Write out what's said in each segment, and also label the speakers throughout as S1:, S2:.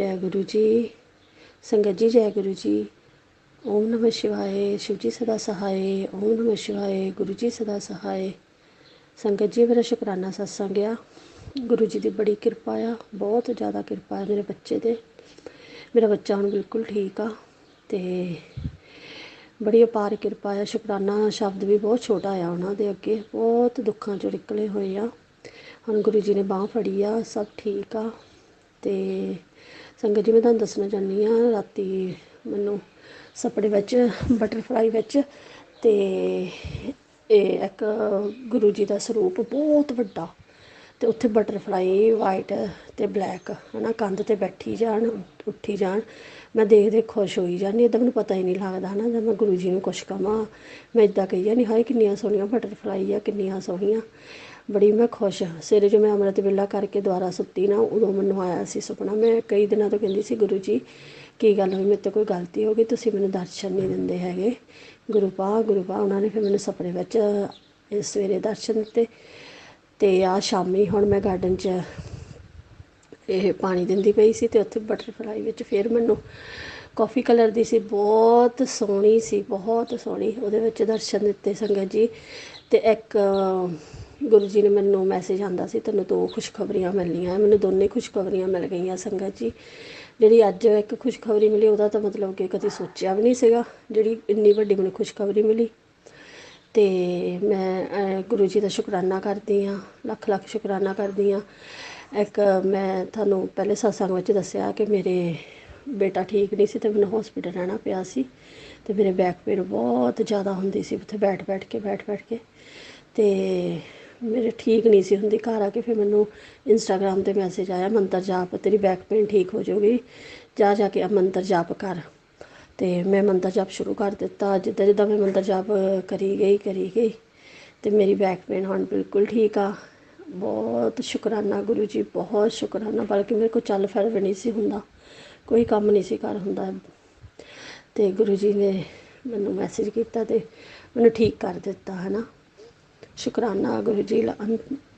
S1: ਜੈ ਗੁਰੂ ਜੀ, ਸੰਗਤ ਜੀ ਜੈ ਗੁਰੂ ਜੀ। ਓਮ ਨਮঃ ਸ਼ਿਵਾਏ, ਸ਼ਿਵ ਜੀ ਸਦਾ ਸਹਾਏ। ਓਮ ਨਮঃ ਸ਼ਿਵਾਏ, ਗੁਰੂ ਜੀ ਸਦਾ ਸਹਾਏ। ਸੰਗਤ ਜੀ, ਮੇਰਾ ਸ਼ੁਕਰਾਨਾ ਸਤਸੰਗ ਆ। ਗੁਰੂ ਜੀ ਦੀ ਬੜੀ ਕਿਰਪਾ ਆ, ਬਹੁਤ ਜ਼ਿਆਦਾ ਕਿਰਪਾ ਹੈ ਮੇਰੇ ਬੱਚੇ ਤੇ। ਮੇਰਾ ਬੱਚਾ ਹੁਣ ਬਿਲਕੁਲ ਠੀਕ ਆ ਤੇ ਬੜੀ ਅਪਾਰ ਕਿਰਪਾ ਆ। ਸ਼ੁਕਰਾਨਾ ਸ਼ਬਦ ਵੀ ਬਹੁਤ ਛੋਟਾ ਆ ਉਹਨਾਂ ਦੇ ਅੱਗੇ। ਬਹੁਤ ਦੁੱਖਾਂ ਚੋਂ ਨਿਕਲੇ ਹੋਏ ਆ। ਹੁਣ ਗੁਰੂ ਜੀ ਨੇ ਬਾਹ ਫੜੀ ਆ, ਸਭ ਠੀਕ ਆ ਤੇ ਸੰਗਤ ਜੀ, ਮੈਂ ਤੁਹਾਨੂੰ ਦੱਸਣਾ ਚਾਹੁੰਦੀ ਆ ਰਾਤੀ ਮੈਨੂੰ ਸੁਪਨੇ ਵਿੱਚ ਬਟਰਫਲਾਈ ਵਿੱਚ ਤੇ ਇਹ ਇੱਕ ਗੁਰੂ ਜੀ ਦਾ ਸਰੂਪ ਬਹੁਤ ਵੱਡਾ ਤੇ ਉੱਥੇ ਬਟਰਫਲਾਈ ਵਾਈਟ ਤੇ ਬਲੈਕ ਹਨਾ, ਕੰਧ ਤੇ ਬੈਠੀ ਜਾਣ, ਉੱਠੀ ਜਾਣ। ਮੈਂ ਦੇਖ ਦੇਖ ਖੁਸ਼ ਹੋਈ ਜਾਂਦੀ ਇਦਾਂ ਮੈਨੂੰ ਪਤਾ ਹੀ ਨਹੀਂ ਲੱਗਦਾ, ਹਨਾ, ਜਦ ਮੈਂ ਗੁਰੂ ਜੀ ਨੂੰ ਕੁਛ ਕਵਾਂ ਮੈਂ ਇਦਾਂ ਕਹੀ ਜਾਂਦੀ, ਹਾਏ, ਕਿੰਨੀਆਂ ਸੋਹਣੀਆਂ ਬਟਰਫਲਾਈ ਆ, ਕਿੰਨੀਆਂ ਸੋਹਣੀਆਂ। ਬੜੀ ਮੈਂ ਖੁਸ਼ ਹਾਂ। ਸਵੇਰੇ ਜੋ ਮੈਂ ਅੰਮ੍ਰਿਤ ਵੇਲਾ ਕਰਕੇ ਦੁਬਾਰਾ ਸੁੱਤੀ ਨਾ, ਉਦੋਂ ਮੈਨੂੰ ਆਇਆ ਸੀ ਸੁਪਨਾ। ਮੈਂ ਕਈ ਦਿਨਾਂ ਤੋਂ ਕਹਿੰਦੀ ਸੀ, ਗੁਰੂ ਜੀ, ਕੀ ਗੱਲ ਹੋਈ? ਮੇਰੇ ਤੋਂ ਕੋਈ ਗਲਤੀ ਹੋ ਗਈ? ਤੁਸੀਂ ਮੈਨੂੰ ਦਰਸ਼ਨ ਨਹੀਂ ਦਿੰਦੇ ਹੈਗੇ। ਗੁਰੂ ਪਾ ਗੁਰੂ ਪਾ। ਉਹਨਾਂ ਨੇ ਫਿਰ ਮੈਨੂੰ ਸੁਪਨੇ ਵਿੱਚ ਸਵੇਰੇ ਦਰਸ਼ਨ ਦਿੱਤੇ ਤੇ ਆ ਸ਼ਾਮੀ ਹੁਣ ਮੈਂ ਗਾਰਡਨ 'ਚ ਇਹ ਪਾਣੀ ਦਿੰਦੀ ਪਈ ਸੀ ਤੇ ਉੱਥੇ ਬਟਰਫਲਾਈ ਵਿੱਚ ਫਿਰ ਮੈਨੂੰ ਕਾਫੀ ਕਲਰ ਦੀ ਸੀ। ਬਹੁਤ ਸੋਹਣੀ ਸੀ, ਬਹੁਤ ਸੋਹਣੀ। ਉਹਦੇ ਵਿੱਚ ਦਰਸ਼ਨ ਦਿੱਤੇ ਸੰਗਤ ਜੀ ਤੇ ਇੱਕ ਗੁਰੂ ਜੀ ਨੇ ਮੈਨੂੰ ਮੈਸੇਜ ਆਂਦਾ ਸੀ, ਤੈਨੂੰ ਦੋ ਖੁਸ਼ਖਬਰੀਆਂ ਮਿਲਣੀਆਂ ਮੈਨੂੰ ਦੋਨੇ ਖੁਸ਼ਖਬਰੀਆਂ ਮਿਲ ਗਈਆਂ ਸੰਗਤ ਜੀ। ਜਿਹੜੀ ਅੱਜ ਇੱਕ ਖੁਸ਼ਖਬਰੀ ਮਿਲੀ, ਉਹਦਾ ਤਾਂ ਮਤਲਬ ਕਿ ਕਦੀ ਸੋਚਿਆ ਵੀ ਨਹੀਂ ਸੀਗਾ, ਜਿਹੜੀ ਇੰਨੀ ਵੱਡੀ ਮੈਨੂੰ ਖੁਸ਼ਖਬਰੀ ਮਿਲੀ। ਤੇ ਮੈਂ ਗੁਰੂ ਜੀ ਦਾ ਸ਼ੁਕਰਾਨਾ ਕਰਦੀ ਆ, ਲੱਖ ਲੱਖ ਸ਼ੁਕਰਾਨਾ ਕਰਦੀ ਆ। ਇੱਕ ਮੈਂ ਤੁਹਾਨੂੰ ਪਹਿਲੇ satsang ਵਿੱਚ ਦੱਸਿਆ ਕਿ ਮੇਰੇ ਬੇਟਾ ਠੀਕ ਨਹੀਂ ਸੀ ਤੇ ਮੈਨੂੰ ਹਸਪੀਟਲ ਰਹਿਣਾ ਪਿਆ ਸੀ। ਤੇ ਮੇਰੇ ਬੈਕ ਪੇਨ ਬਹੁਤ ਜ਼ਿਆਦਾ ਹੁੰਦੀ ਸੀ, ਉੱਥੇ ਬੈਠ ਬੈਠ ਕੇ ਬੈਠ ਬੈਠ ਕੇ। ਤੇ ਮੇਰੇ ਠੀਕ ਨਹੀਂ ਸੀ ਹੁੰਦੀ, ਘਰ ਆ ਕੇ ਫਿਰ ਮੈਨੂੰ ਇੰਸਟਾਗ੍ਰਾਮ ਤੇ ਮੈਸੇਜ ਆਇਆ, ਮੰਤਰ ਜਾਪ, ਤੇਰੀ ਬੈਕ ਪੇਨ ਠੀਕ ਹੋ ਜਾਊਗੀ। ਜਾ ਜਾ ਕੇ ਆ ਮੰਤਰ ਜਾਪ ਕਰ। ਅਤੇ ਮੈਂ ਮੰਤਰ ਜਾਪ ਸ਼ੁਰੂ ਕਰ ਦਿੱਤਾ। ਜਿੱਦਾਂ ਜਿੱਦਾਂ ਮੈਂ ਮੰਤਰ ਜਾਪ ਕਰੀ ਗਈ ਕਰੀ ਗਈ ਅਤੇ ਮੇਰੀ ਬੈਕ ਪੇਨ ਹੁਣ ਬਿਲਕੁਲ ਠੀਕ ਆ। ਬਹੁਤ ਸ਼ੁਕਰਾਨਾ ਗੁਰੂ ਜੀ, ਬਹੁਤ ਸ਼ੁਕਰਾਨਾ। ਬਲਕਿ ਮੇਰੇ ਕੋਲ ਚੱਲ ਫਿਰ ਵੀ ਨਹੀਂ ਸੀ ਹੁੰਦਾ, ਕੋਈ ਕੰਮ ਨਹੀਂ ਸੀ ਕਰ ਹੁੰਦਾ। ਤੇ ਗੁਰੂ ਜੀ ਨੇ ਮੈਨੂੰ ਮੈਸੇਜ ਕੀਤਾ ਤੇ ਮੈਨੂੰ ਠੀਕ ਕਰ ਦਿੱਤਾ ਹੈ ਨਾ ਸ਼ੁਕਰਾਨਾ ਗੁਰੂ ਜੀ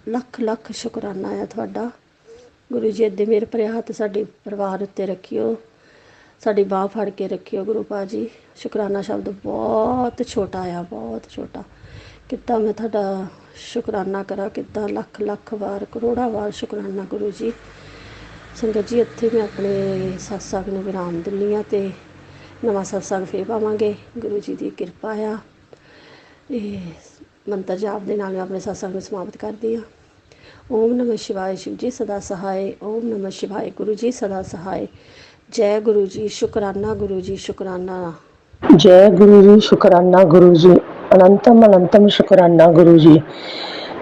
S1: ਲੱਖ ਲੱਖ ਸ਼ੁਕਰਾਨਾ ਆ ਤੁਹਾਡਾ। ਗੁਰੂ ਜੀ ਅੱਦੇ ਮੇਰੇ ਭਰੇ ਹੱਥ ਸਾਡੇ ਪਰਿਵਾਰ ਉੱਤੇ ਰੱਖਿਓ। ਸਾਡੀ ਬਾਹ ਫੜ ਕੇ ਰੱਖਿਓ ਗੁਰੂ ਪਾਜੀ। ਸ਼ੁਕਰਾਨਾ ਸ਼ਬਦ ਬਹੁਤ ਛੋਟਾ ਆ, ਬਹੁਤ ਛੋਟਾ। ਕਿੱਦਾਂ ਮੈਂ ਤੁਹਾਡਾ ਸ਼ੁਕਰਾਨਾ ਕਰਾਂ, ਕਿੱਦਾਂ ਲੱਖ ਲੱਖ ਵਾਰ, ਕਰੋੜਾਂ ਵਾਰ ਸ਼ੁਕਰਾਨਾ ਗੁਰੂ ਜੀ। ਸੰਗਤ ਜੀ, ਇੱਥੇ ਮੈਂ ਆਪਣੇ ਸਤਸੰਗ ਨੂੰ ਵਿਰਾਮ ਦਿੰਨੀ ਆ ਤੇ ਨਵਾਂ ਸਤਸੰਗ ਫੇਰ ਪਾਵਾਂਗੇ। ਗੁਰੂ ਜੀ ਦੀ ਕਿਰਪਾ ਆ। ਇਹ ਮੰਤਰ ਜਾਪ ਦੇ ਨਾਲ ਮੈਂ ਆਪਣੇ ਸਤਸੰਗ ਨੂੰ ਸਮਾਪਤ ਕਰਦੀ ਹਾਂ। ਓਮ ਨਮঃ ਸ਼ਿਵਾਏ ਸ਼ਿਵ ਜੀ, ਸਦਾ ਸਹਾਏ। ਓਮ ਨਮঃ ਸ਼ਿਵਾਏ ਗੁਰੂ ਜੀ, ਸਦਾ ਸਹਾਏ। ਜੈ ਗੁਰੂ ਜੀ, ਸ਼ੁਕਰਾਨਾ ਗੁਰੂ ਜੀ, ਸ਼ੁਕਰਾਨਾ।
S2: ਜੈ ਗੁਰੂ ਜੀ, ਸ਼ੁਕਰਾਨਾ ਗੁਰੂ ਜੀ। ਅਨੰਤਮ ਅਨੰਤਮ ਸ਼ੁਕਰਾਨਾ ਗੁਰੂ ਜੀ।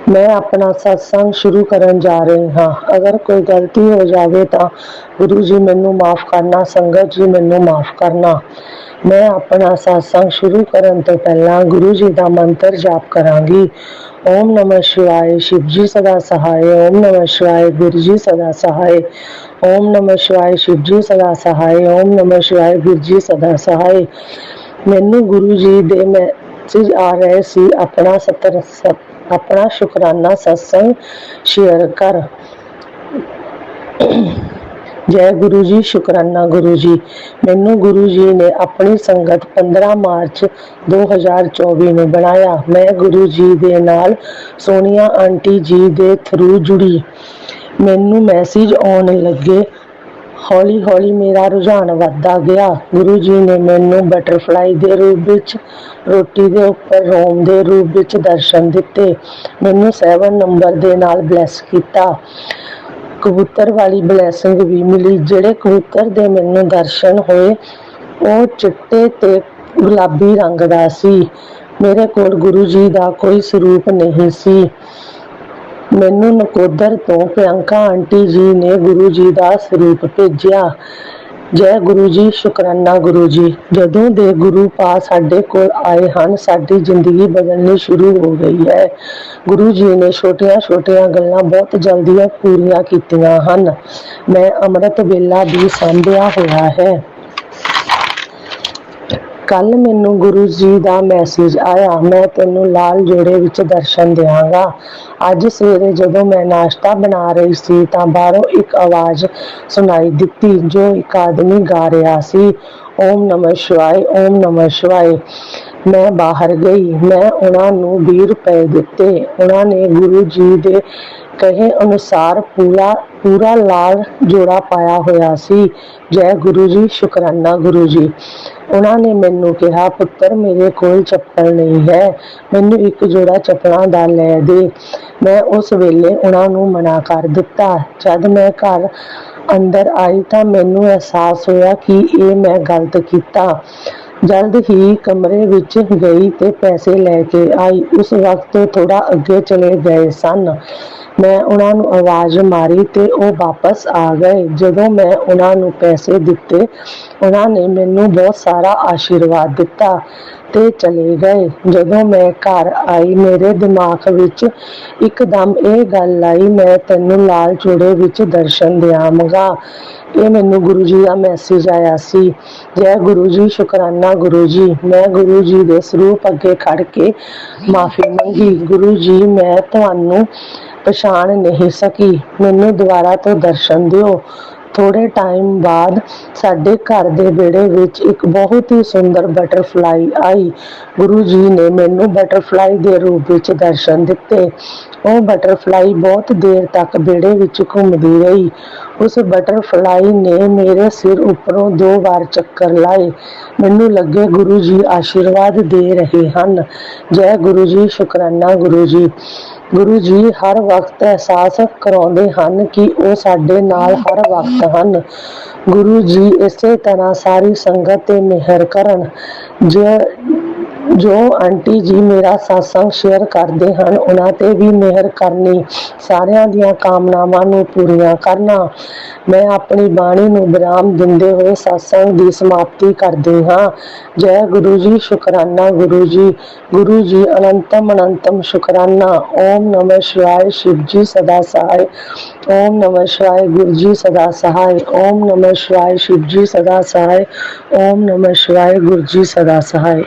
S2: ਮੈਂ ਆਪਣਾ ਸਤਸੰਗ ਸ਼ੁਰੂ ਕਰਨ ਜਾ ਰਹੀ ਹਾਂ। ਅਗਰ ਕੋਈ ਗਲਤੀ ਹੋ ਜਾਵੇ ਤਾਂ ਗੁਰੂ ਜੀ ਮੈਨੂੰ ਮਾਫ ਕਰਨਾ, ਸੰਗਤ ਜੀ ਮੈਨੂੰ ਮਾਫ ਕਰਨਾ। ਮੈਂ ਆਪਣਾ ਸਤਸੰਗ ਸ਼ੁਰੂ ਕਰਨ ਤੋਂ ਪਹਿਲਾਂ ਗੁਰੂ ਜੀ ਦਾ ਮੰਤਰ ਜਾਪ ਕਰਾਂਗੀ। ਓਮ ਨਮঃ ਸ਼ਿਵਾਏ, ਸ਼ਿਵ ਜੀ ਸਦਾ ਸਹਾਏ, ਓਮ ਨਮঃ ਸ਼ਿਵਾਏ, ਗੁਰੂ ਜੀ ਸਦਾ ਸਹਾਏ। ਓਮ ਨਮঃ ਸ਼ਿਵਾਏ, ਸ਼ਿਵ ਜੀ ਸਦਾ ਸਹਾਏ, ਓਮ ਨਮঃ ਸ਼ਿਵਾਏ, ਗੁਰੂ ਜੀ ਸਦਾ ਸਹਾਏ। ਮੈਨੂੰ ਗੁਰੂ ਜੀ ਦੇ ਮੈਸੇਜ ਆ ਰਹੇ ਸੀ, ਆਪਣਾ ਸਤਰ ਆਪਣਾ ਸ਼ੁਕਰਾਨਾ ਸਤਸੰਗ ਸ਼ੇਅਰ ਕਰ। ਜੈ ਗੁਰੂ ਜੀ, ਸ਼ੁਕਰਾਨਾ ਗੁਰੂ ਜੀ। ਮੈਨੂੰ ਗੁਰੂ ਜੀ ਨੇ ਆਪਣੀ ਸੰਗਤ 15 ਮਾਰਚ 2024 ਨੂੰ ਬਣਾਇਆ। ਮੈਂ ਗੁਰੂ ਜੀ ਦੇ ਨਾਲ ਸੋਨੀਆ ਆਂਟੀ ਜੀ ਦੇ ਥਰੂ ਜੁੜੀ। ਮੈਨੂੰ ਮੈਸੇਜ ਆਉਣ ਲੱਗੇ ਹੌਲੀ ਹੌਲੀ ਮੇਰਾ ਰੁਝਾਨ ਵੱਧਦਾ ਗਿਆ। ਗੁਰੂ ਜੀ ਨੇ ਮੈਨੂੰ ਬਟਰਫਲਾਈ ਦੇ ਰੂਪ ਵਿੱਚ, ਰੋਟੀ ਦੇ ਉੱਪਰ, ਰੋਮ ਦੇ ਰੂਪ ਵਿੱਚ ਦਰਸ਼ਨ ਦਿੱਤੇ। ਮੈਨੂੰ 7 ਨੰਬਰ ਦੇ ਨਾਲ ਬਲੈਸ ਕੀਤਾ। ਕਬੂਤਰ ਵਾਲੀ ਬਲੈਸਿੰਗ ਵੀ ਮਿਲੀ, ਜਿਹੜੇ ਕਬੂਤਰ ਦੇ ਮੈਨੂੰ ਦਰਸ਼ਨ ਹੋਏ, ਉਹ ਚਿੱਟੇ ਤੇ ਗੁਲਾਬੀ ਰੰਗ ਦਾ ਸੀ। ਮੇਰੇ ਕੋਲ ਗੁਰੂ ਜੀ ਦਾ ਕੋਈ ਸਰੂਪ ਨਹੀਂ ਸੀ। ਮੈਨੂੰ ਨਕੋਦਰ ਤੋਂ ਪ੍ਰਿਅੰਕਾ ਆਂਟੀ ਜੀ ਨੇ ਗੁਰੂ ਜੀ ਦਾ ਸਰੂਪ ਭੇਜਿਆ। ਜੈ ਗੁਰੂ ਜੀ, ਸ਼ੁਕਰਾਨਾ ਗੁਰੂ ਜੀ। ਜਦੋਂ ਦੇ ਗੁਰੂ ਪਾ ਸਾਡੇ ਕੋਲ ਆਏ ਹਨ, ਸਾਡੀ ਜ਼ਿੰਦਗੀ ਬਦਲਣੀ ਸ਼ੁਰੂ ਹੋ ਗਈ ਹੈ। ਗੁਰੂ ਜੀ ਨੇ ਛੋਟੀਆਂ-ਛੋਟੀਆਂ ਗੱਲਾਂ ਬਹੁਤ ਜਲਦੀਆਂ ਪੂਰੀਆਂ ਕੀਤੀਆਂ ਹਨ। ਮੈਂ ਅੰਮ੍ਰਿਤ ਵੇਲਾ ਵੀ ਸੰਭਿਆ ਹੋਇਆ ਹੈ। ਕੱਲ ਮੈਨੂੰ ਗੁਰੂ ਜੀ ਦਾ ਮੈਸੇਜ ਆਇਆ, ਮੈਂ ਤੈਨੂੰ ਲਾਲ ਜੋੜੇ ਵਿੱਚ ਦਰਸ਼ਨ ਦਿਆਂਗਾ। ਅੱਜ ਸਵੇਰੇ ਜਦੋਂ ਮੈਂ ਨਾਸ਼ਤਾ ਬਣਾ ਰਹੀ ਸੀ ਤਾਂ ਬਾਹਰੋਂ ਇੱਕ ਆਵਾਜ਼ ਸੁਣਾਈ ਦਿੱਤੀ, ਜੋ ਇੱਕ ਆਦਮੀ ਗਾ ਰਿਹਾ ਸੀ। ਓਮ ਨਮঃ ਸ਼ਿਵਾਏ, ਓਮ ਨਮঃ ਸ਼ਿਵਾਏ। ਮੈਂ ਬਾਹਰ ਗਈ, ਮੈਂ ਉਹਨਾਂ ਨੂੰ 20 ਰੁਪਏ ਦਿੱਤੇ। ਉਹਨਾਂ ਨੇ ਗੁਰੂ ਜੀ ਦੇ ਕਹੇ ਅਨੁਸਾਰ ਪੂਰਾ ਪੂਰਾ ਲਾਲ ਜੋੜਾ ਪਾਇਆ ਹੋਇਆ ਸੀ। ਜੈ ਗੁਰੂ ਜੀ, ਸ਼ੁਕਰਾਨਾ ਗੁਰੂ ਜੀ। ਉਹਨਾਂ ਨੇ ਮੈਨੂੰ ਕਿਹਾ, ਪੁੱਤਰ, ਮੇਰੇ ਕੋਲ ਚੱਪਲ ਨਹੀਂ ਹੈ। ਮੈਨੂੰ ਇੱਕ ਜੋੜਾ ਚੱਪਲਾਂ ਦਾ ਲੈ ਦੇ। ਮੈਂ ਉਸ ਵੇਲੇ ਉਹਨਾਂ ਨੂੰ ਮਨਾ ਕਰ ਦਿੱਤਾ। ਜਦ ਮੈਂ ਘਰ ਅੰਦਰ ਆਈ ਤਾਂ ਮੈਨੂੰ ਅਹਿਸਾਸ ਹੋਇਆ ਕਿ ਇਹ ਮੈਂ ਗਲਤ ਕੀਤਾ। ਜਲਦ ਹੀ ਕਮਰੇ ਵਿੱਚ ਗਈ ਤੇ ਪੈਸੇ ਲੈ ਕੇ ਆਈ। ਉਸ ਵਕਤ ਥੋੜਾ ਅੱਗੇ ਚਲੇ ਗਏ ਸਨ। ਮੈਂ ਉਹਨਾਂ ਨੂੰ ਆਵਾਜ਼ ਮਾਰੀ ਤੇ ਉਹ ਵਾਪਸ ਆ ਗਏ। ਜਦੋਂ ਮੈਂ ਉਹਨਾਂ ਨੂੰ ਪੈਸੇ ਦਿੱਤੇ, ਉਹਨਾਂ ਨੇ ਮੈਨੂੰ ਬਹੁਤ ਸਾਰਾ ਆਸ਼ੀਰਵਾਦ ਦਿੱਤਾ। ਤੇ ਚਲੇ ਗਏ। ਜਦੋਂ ਮੈਂ ਘਰ ਆਈ, ਮੇਰੇ ਦਿਮਾਗ ਵਿੱਚ ਇੱਕਦਮ ਇਹ ਗੱਲ ਆਈ, ਮੈਂ ਤੈਨੂੰ ਲਾਲ ਚੂੜੇ ਵਿੱਚ ਦਰਸ਼ਨ ਦਿਆਂਗਾ। ਇਹ ਮੈਨੂੰ ਗੁਰੂ ਜੀ ਦਾ ਮੈਸੇਜ ਆਇਆ ਸੀ। ਜੈ ਗੁਰੂ ਜੀ, ਸ਼ੁਕਰਾਨਾ ਗੁਰੂ ਜੀ। ਮੈਂ ਗੁਰੂ ਜੀ ਦੇ ਸਰੂਪ ਅੱਗੇ ਖੜ ਕੇ ਮਾਫੀ ਮੰਗੀ। ਗੁਰੂ ਜੀ, ਮੈਂ ਤੁਹਾਨੂੰ ਪਛਾਣ ਨਹੀਂ ਸਕੀ। ਮੈਨੂੰ ਦੁਬਾਰਾ ਤੋਂ ਦਰਸ਼ਨ ਦਿਓ। ਥੋੜੇ ਟਾਈਮ ਬਾਅਦ ਸਾਡੇ ਘਰ ਦੇ ਵਿਹੜੇ ਵਿੱਚ ਇੱਕ ਬਹੁਤ ਹੀ ਸੁੰਦਰ ਬਟਰਫਲਾਈ ਆਈ। ਗੁਰੂ ਜੀ ਨੇ ਮੈਨੂੰ ਬਟਰਫਲਾਈ ਦੇ ਰੂਪ ਵਿੱਚ ਦਰਸ਼ਨ ਦਿੱਤੇ। ਉਹ ਬਟਰਫਲਾਈ ਬਹੁਤ ਦੇਰ ਤੱਕ ਵਿਹੜੇ ਵਿੱਚ ਘੁੰਮਦੀ ਰਹੀ। ਉਸ ਬਟਰਫਲਾਈ ਨੇ ਮੇਰੇ ਸਿਰ ਉੱਪਰੋਂ ਦੋ ਵਾਰ ਚੱਕਰ ਲਾਏ। ਮੈਨੂੰ ਲੱਗੇ ਗੁਰੂ ਜੀ ਆਸ਼ੀਰਵਾਦ ਦੇ ਰਹੇ ਹਨ। ਜੈ ਗੁਰੂ ਜੀ, ਸ਼ੁਕਰਾਨਾ ਗੁਰੂ ਜੀ। ਗੁਰੂ ਜੀ ਹਰ ਵਕਤ ਅਹਿਸਾਸ ਕਰਾਉਂਦੇ ਹਨ ਕਿ ਉਹ ਸਾਡੇ ਨਾਲ ਹਰ ਵਕਤ ਹਨ। ਗੁਰੂ ਜੀ ਇਸੇ ਤਰ੍ਹਾਂ ਸਾਰੀ ਸੰਗਤ ਤੇ ਮਿਹਰ ਕਰਨ। ਜੋ ਜੋ ਆਂਟੀ ਜੀ ਮੇਰਾ satsang ਸ਼ੇਅਰ ਕਰਦੇ ਹਨ, ਉਹਨਾਂ ਤੇ ਵੀ ਮਿਹਰ ਕਰਨੀ ਸਾਰਿਆਂ ਦੀਆਂ ਕਾਮਨਾਵਾਂ ਨੂੰ ਪੂਰੀਆਂ ਕਰਨਾ। ਮੈਂ ਆਪਣੀ ਬਾਣੀ ਨੂੰ ਵਿਰਾਮ ਦਿੰਦੇ ਹੋਏ ਸਤਸੰਗ ਦੀ ਸਮਾਪਤੀ ਕਰਦੇ ਹਾਂ। ਜੈ ਗੁਰੂ ਜੀ, ਸ਼ੁਕਰਾਨਾ ਗੁਰੂ ਜੀ। ਗੁਰੂ ਜੀ, ਅਨੰਤਮ ਅਨੰਤਮ ਸ਼ੁਕਰਾਨਾ। ਓਮ ਨਮः ਸ਼ਿਵਾਏ ਸ਼ਿਵ ਜੀ ਸਦਾ ਸਹਾਇ। ਓਮ ਨਮः ਸ਼ਿਵਾਏ ਗੁਰੂ ਜੀ ਸਦਾ ਸਹਾਇ। ਓਮ ਨਮः ਸ਼ਿਵਾਏ ਸ਼ਿਵ ਜੀ ਸਦਾ ਸਹਾਇ। ਓਮ ਨਮः ਸ਼ਿਵਾਏ ਗੁਰੂ ਜੀ ਸਦਾ ਸਹਾਇ।